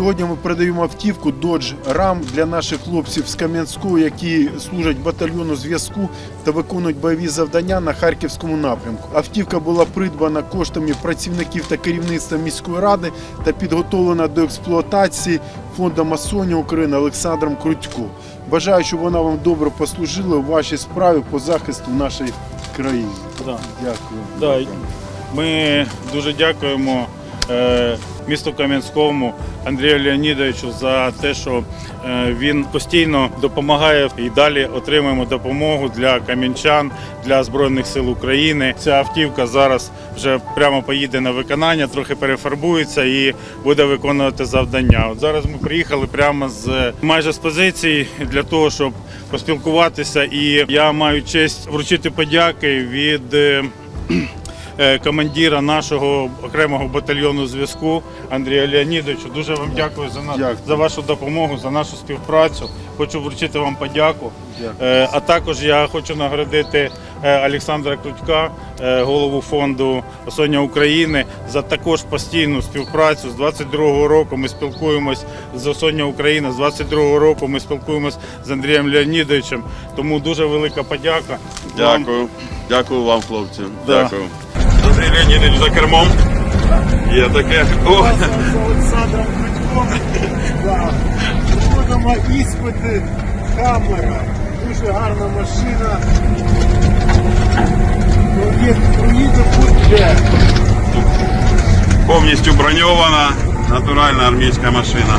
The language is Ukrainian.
Сьогодні ми передаємо автівку Dodge Ram для наших хлопців з Кам'янського, які служать батальйону зв'язку та виконують бойові завдання на харківському напрямку. Автівка була придбана коштами працівників та керівництва міської ради та підготовлена до експлуатації фонду Масонія України Олександром Крутько. Бажаю, щоб вона вам добре послужила у вашій справі по захисту нашої країни. Да. Дякую. Да, Ми дуже дякуємо місту Кам'янському Андрію Леонідовичу за те, що е, він постійно допомагає і далі отримуємо допомогу для кам'янчан, для Збройних сил України. Ця автівка зараз вже прямо поїде на виконання, трохи перефарбується і буде виконувати завдання. От зараз ми приїхали прямо з майже з позиції для того, щоб поспілкуватися. І я маю честь вручити подяки від. Е, командира нашого окремого батальйону зв'язку Андрія Леонідовича. Дуже вам дякую за, на- Дякую. за вашу допомогу, за нашу співпрацю. Хочу вручити вам подяку. Дякую. Е, А також я хочу нагородити е, Олександра Крутька, голову фонду Соня України, за також постійну співпрацю. З 22-го року ми спілкуємось з Соня Україна. З 22-го року ми спілкуємось з Андрієм Леонідовичем. Тому дуже велика подяка. вам. Дякую. Дякую вам, хлопці. Да. Дякую. Андрій Леонідович за кермом. Є таке. О, з Олександром Крутьком. Проводимо іспити, камера. Дуже гарна машина. Проїд- Проїде будь-де. повністю броньована, натуральна армійська машина.